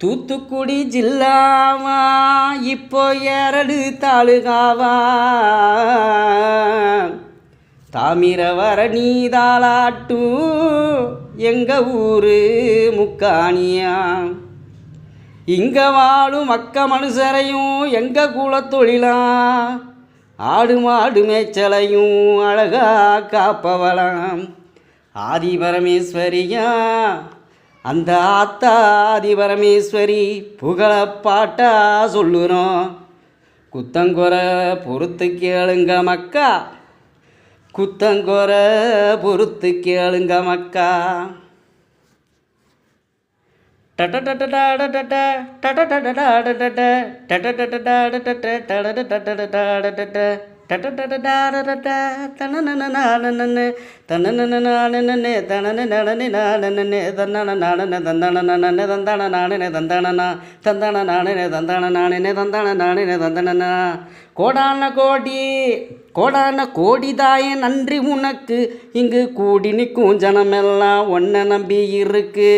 தூத்துக்குடி ஜில்லாவா இப்போ ஏரடு தாலுகாவா? தாமிரவரணி தாளாட்டும் எங்கள் ஊரு முக்காணியா? இங்கே வாழும் மக்க மனுஷரையும் எங்கள் குலத்தொழிலா ஆடு மாடு மேய்ச்சலையும் அழகா காப்பவளாம். ஆதி பரமேஸ்வரியா அந்த ஆத்தாதி பரமேஸ்வரி புகழ பாட்டா சொல்லுறோம் குத்தங்குறை பொறுத்து கேளுங்க மக்கா குத்தங்குறை பொறுத்து கேளுங்க மக்கா டட கோடான கோடி கோடான கோடிதாய நன்றி உனக்கு இங்கு கூடி நிற்கும் ஜனமெல்லாம் ஒன்ன நம்பி இருக்கு